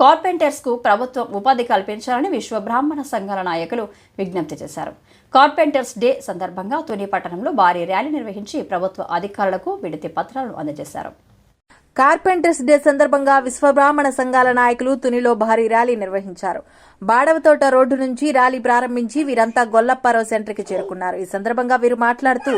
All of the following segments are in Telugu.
కార్పెంటర్స్కు ప్రభుత్వం ఉపాధి కల్పించాలని విశ్వ బ్రాహ్మణ సంఘాల నాయకులు విజ్ఞప్తి చేశారు. కార్పెంటర్స్ డే సందర్భంగా తుని పట్టణంలో భారీ ర్యాలీ నిర్వహించి ప్రభుత్వ అధికారులకు విడతి పత్రాలను అందజేశారు. కార్పెంటర్స్ డే సందర్భంగా విశ్వబ్రాహ్మణ సంఘాల నాయకులు తునిలో భారీ ర్యాలీ నిర్వహించారు. బాడవతోట రోడ్డు నుంచి ర్యాలీ ప్రారంభించి వీరంతా గొల్లప్పారావు సెంటర్కి చేరుకున్నారు. ఈ సందర్భంగా వీరు మాట్లాడుతూ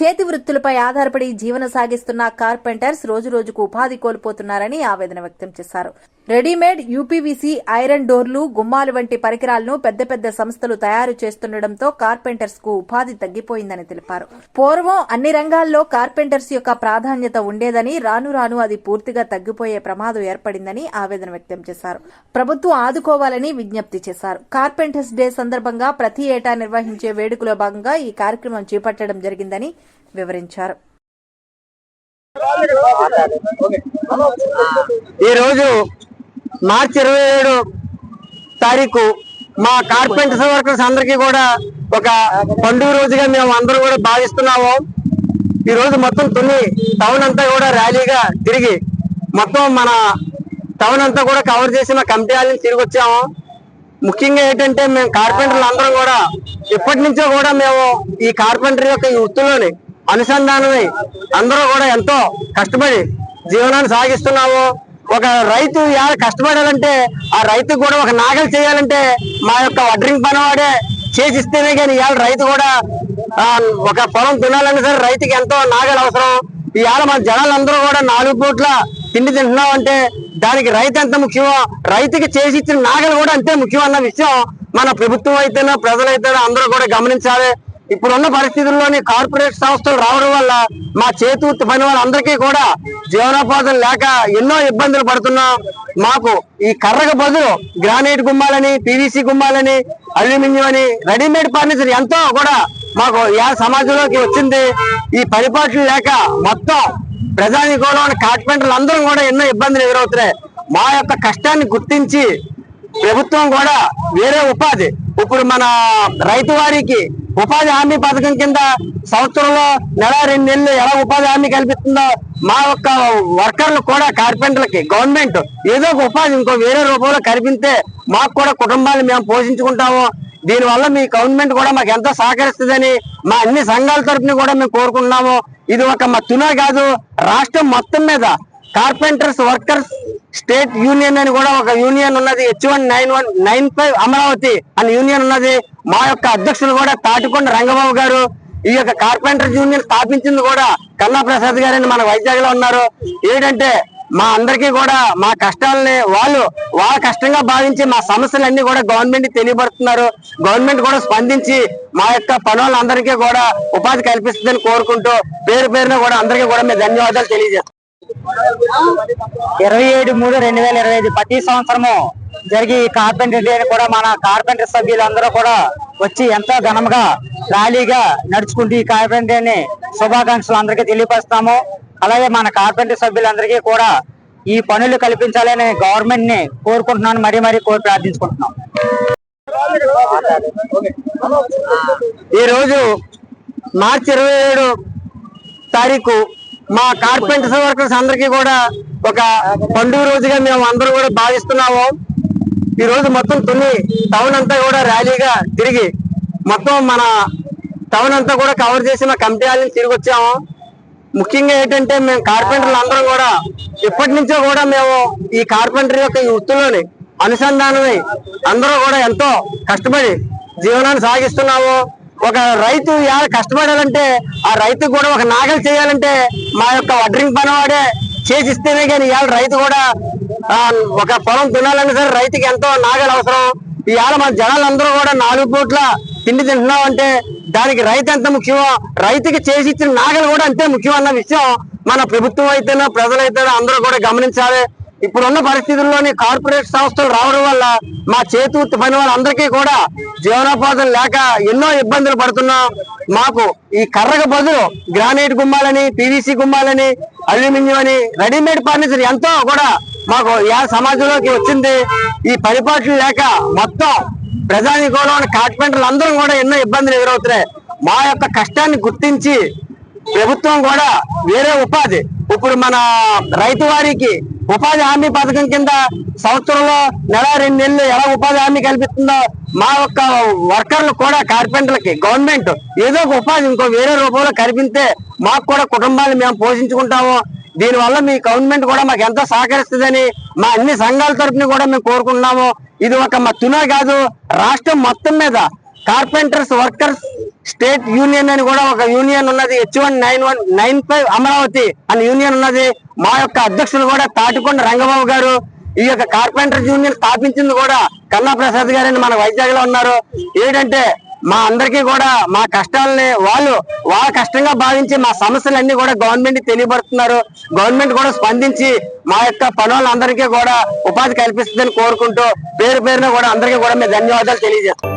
చేతి వృత్తులపై ఆధారపడి జీవన సాగిస్తున్న కార్పెంటర్స్ రోజు రోజుకు ఉపాధి కోల్పోతున్నారని ఆవేదన వ్యక్తం చేశారు. రెడీమేడ్ యూపీవీసీ ఐరన్ డోర్లు గుమ్మాలు వంటి పరికరాలను పెద్ద పెద్ద సంస్థలు తయారు చేస్తుండటంతో కార్పెంటర్స్కు ఉపాధి తగ్గిపోయిందని తెలిపారు. పూర్వం అన్ని రంగాల్లో కార్పెంటర్స్ యొక్క ప్రాధాన్యత ఉండేదని రాను రాను అది పూర్తిగా తగ్గిపోయే ప్రమాదం ఏర్పడిందని ఆవేదన వ్యక్తం చేశారు. ప్రభుత్వం ఆదుకోవాలని విజ్ఞప్తి చేశారు. కార్పెంటర్స్ డే సందర్భంగా ప్రతి ఏటా నిర్వహించే వేడుకలో భాగంగా ఈ కార్యక్రమం చేపట్టడం జరిగిందని వివరించారు. ఈ రోజు మార్చి ఇరవై ఏడు తారీఖు మా కార్పెంటర్స్ వర్కర్స్ అందరికీ కూడా ఒక పండుగ రోజుగా మేము అందరూ కూడా భావిస్తున్నాము. ఈ రోజు మొత్తం తొమ్మిది టౌన్ అంతా కూడా ర్యాలీగా తిరిగి మొత్తం మన టౌన్ అంతా కూడా కవర్ చేసి మా కమిటీ వాళ్ళని తిరిగి వచ్చాము. ముఖ్యంగా ఏంటంటే మేము కార్పెంటర్లు అందరం కూడా ఇప్పటి నుంచో కూడా మేము ఈ కార్పెంటర్ యొక్క ఈ వృత్తిలోని అనుసంధానమై అందరూ కూడా ఎంతో కష్టపడి జీవనాన్ని సాగిస్తున్నాము. ఒక రైతు ఇవాళ కష్టపడాలంటే ఆ రైతు కూడా ఒక నాగలు చేయాలంటే మా యొక్క వడ్రింగ్ పని వాడే చేసిస్తేనే కానీ ఇవాళ రైతు కూడా ఒక పొలం తినాలన్నా సరే రైతుకి ఎంతో నాగలు అవసరం. ఇవాళ మన జనాలందరూ కూడా నాలుగు పూట్ల తిండి తింటున్నాం అంటే దానికి రైతు ఎంత ముఖ్యమో రైతుకి చేసి ఇచ్చిన నాగలు కూడా అంతే ముఖ్యం అన్న విషయం మన ప్రభుత్వం అయితేనో ప్రజలైతేనో అందరూ కూడా గమనించాలి. ఇప్పుడున్న పరిస్థితుల్లోని కార్పొరేట్ సంస్థలు రావడం వల్ల మా చేతు పని వాళ్ళందరికీ కూడా జీవనోపాధులు లేక ఎన్నో ఇబ్బందులు పడుతున్నాం. మాకు ఈ కర్రకు బదులు గ్రానైట్ గుమ్మాలని పీవీసీ గుమ్మాలని అల్యూమినియం అని రెడీమేడ్ ఫర్నిచర్ ఎంతో కూడా మాకు యా సమాజంలోకి వచ్చింది. ఈ పరిపాట్లు లేక మొత్తం ప్రజానికోలో ఉన్న కార్పెంటర్లు అందరూ కూడా ఎన్నో ఇబ్బందులు ఎదురవుతున్నాయి. మా యొక్క కష్టాన్ని గుర్తించి ప్రభుత్వం కూడా వేరే ఉపాధి. ఇప్పుడు మన రైతు వారికి ఉపాధి హామీ పథకం కింద సంవత్సరంలో నెల రెండు నెలలు ఎలా ఉపాధి హామీ కల్పిస్తుందో మా యొక్క వర్కర్లు కూడా కార్పెంటర్లకి గవర్నమెంట్ ఏదో ఒక ఉపాధి ఇంకో వేరే రూపంలో కల్పిస్తే మాకు కూడా కుటుంబాన్ని మేము పోషించుకుంటాము. దీనివల్ల మీ గవర్నమెంట్ కూడా మాకు ఎంతో సహకరిస్తుందని మా అన్ని సంఘాల తరపున కూడా మేము కోరుకుంటున్నాము. ఇది ఒక మా తునే కాదు రాష్ట్రం మొత్తం మీద కార్పెంటర్స్ వర్కర్స్ స్టేట్ యూనియన్ అని కూడా ఒక యూనియన్ ఉన్నది H one nine one nine five Amaravati అని యూనియన్ ఉన్నది. మా యొక్క అధ్యక్షులు కూడా తాటికొండ రంగబాబు గారు ఈ యొక్క కార్పెంటర్ యూనియన్ స్థాపించింది కూడా కన్నా ప్రసాద్ గారని మన వైజాగ్లో ఉన్నారు. ఏంటంటే మా అందరికీ కూడా మా కష్టాలని వాళ్ళు వాళ్ళ కష్టంగా భావించి మా సమస్యలన్నీ కూడా గవర్నమెంట్ తెలియబడుతున్నారు గవర్నమెంట్ కూడా స్పందించి మా యొక్క పనులందరికీ కూడా ఉపాధి కల్పిస్తుందని కోరుకుంటూ పేరు పేరున కూడా అందరికీ కూడా మేము ధన్యవాదాలు తెలియజేస్తాం ఇరవై ఏడు మూడు రెండు వేల ఇరవై ఐదు ప్రతి సంవత్సరము జరిగి ఈ కార్పెంటర్ డే కూడా మన కార్పెంటర్ సభ్యులందరూ కూడా వచ్చి ఎంతో ఘనంగా ర్యాలీగా నడుచుకుంటూ ఈ కార్పెంటర్ డేని శుభాకాంక్షలు అందరికీ తెలియపరుస్తాము. అలాగే మన కార్పెంటర్ సభ్యులందరికీ కూడా ఈ పనులు కల్పించాలని గవర్నమెంట్ని కోరుకుంటున్నాను. మరీ మరీ కోరి ప్రార్థించుకుంటున్నాం. ఈరోజు మార్చి ఇరవై ఏడు తారీఖు మా కార్పెంటర్స్ వర్కర్స్ అందరికీ కూడా ఒక పండుగ రోజుగా మేము అందరూ కూడా భావిస్తున్నాము. ఈ రోజు మొత్తం తుని టౌన్ అంతా కూడా ర్యాలీగా తిరిగి మొత్తం మన టౌన్ అంతా కూడా కవర్ చేసి మా కమిటీ వాళ్ళని తిరిగి వచ్చాము. ముఖ్యంగా ఏంటంటే మేము కార్పెంటర్లు అందరం కూడా ఇప్పటి నుంచో కూడా మేము ఈ కార్పెంటర్ యొక్క ఈ వృత్తిలోని అనుసంధానమై అందరూ కూడా ఎంతో కష్టపడి జీవనాన్ని సాగిస్తున్నాము. ఒక రైతు ఎలా కష్టపడాలంటే ఆ రైతుకు కూడా ఒక నాగలు చేయాలంటే మా యొక్క వడ్రింగ్ పని వాడే చేసిస్తేనే కానీ ఇవాళ రైతు కూడా ఒక పొలం తినాలన్నా సరే రైతుకి ఎంతో నాగలు అవసరం. ఇవాళ మన జనాలందరూ కూడా నాలుగు పూట్ల తిండి తింటున్నాం అంటే దానికి రైతు ఎంత ముఖ్యమో రైతుకి చేసి ఇచ్చిన నాగలు కూడా అంతే ముఖ్యం అన్న విషయం మన ప్రభుత్వం అయితేనో ప్రజలైతేనో అందరూ కూడా గమనించాలి. ఇప్పుడున్న పరిస్థితుల్లోని కార్పొరేట్ సంస్థలు రావడం వల్ల మా చేతి పని వాళ్ళందరికీ కూడా జీవనోపాధులు లేక ఎన్నో ఇబ్బందులు పడుతున్నాం. మాకు ఈ కర్రకు బదులు గ్రానైట్ గుమ్మాలని పీవీసీ గుమ్మాలని అల్యూమినియం అని రెడీమేడ్ ఫర్నిచర్ ఎంతో కూడా మాకు యా సమాజంలోకి వచ్చింది. ఈ పరిపాట్లు లేక మొత్తం ప్రజానికోలో ఉన్న కార్పెంటర్లు అందరూ కూడా ఎన్నో ఇబ్బందులు ఎదురవుతున్నాయి. మా యొక్క కష్టాన్ని గుర్తించి ప్రభుత్వం కూడా వేరే ఉపాధి. ఇప్పుడు మన రైతు వారికి ఉపాధి హామీ పథకం కింద సంవత్సరంలో నెల రెండు నెలలు ఎలా ఉపాధి హామీ కల్పిస్తుందో మా యొక్క వర్కర్లు కూడా కార్పెంటర్లకి గవర్నమెంట్ ఏదో ఒక ఉపాధి ఇంకో వేరే రూపంలో కల్పిస్తే మాకు కూడా కుటుంబాన్ని మేము పోషించుకుంటాము. దీనివల్ల మీ గవర్నమెంట్ కూడా మాకు ఎంతో సహకరిస్తుందని మా అన్ని సంఘాల తరఫున కూడా మేము కోరుకుంటున్నాము. ఇది ఒక మా తునే కాదు రాష్ట్రం మొత్తం మీద కార్పెంటర్స్ వర్కర్స్ స్టేట్ యూనియన్ అని కూడా ఒక యూనియన్ ఉన్నది H one nine one nine five Amaravati అని యూనియన్ ఉన్నది. మా యొక్క అధ్యక్షులు కూడా తాటికొండ రంగబాబు గారు ఈ యొక్క కార్పెంటర్ యూనియన్ స్థాపించింది కూడా కన్నా ప్రసాద్ గారని మన వైజాగ్లో ఉన్నారు. ఏంటంటే మా అందరికీ కూడా మా కష్టాలని వాళ్ళు వాళ్ళ కష్టంగా భావించి మా సమస్యలన్నీ కూడా గవర్నమెంట్ తెలియబడుతున్నారు గవర్నమెంట్ కూడా స్పందించి మా యొక్క పనులందరికీ కూడా ఉపాధి కల్పిస్తుందని కోరుకుంటూ పేరు పేరున కూడా అందరికీ కూడా మేము ధన్యవాదాలు తెలియజేస్తాం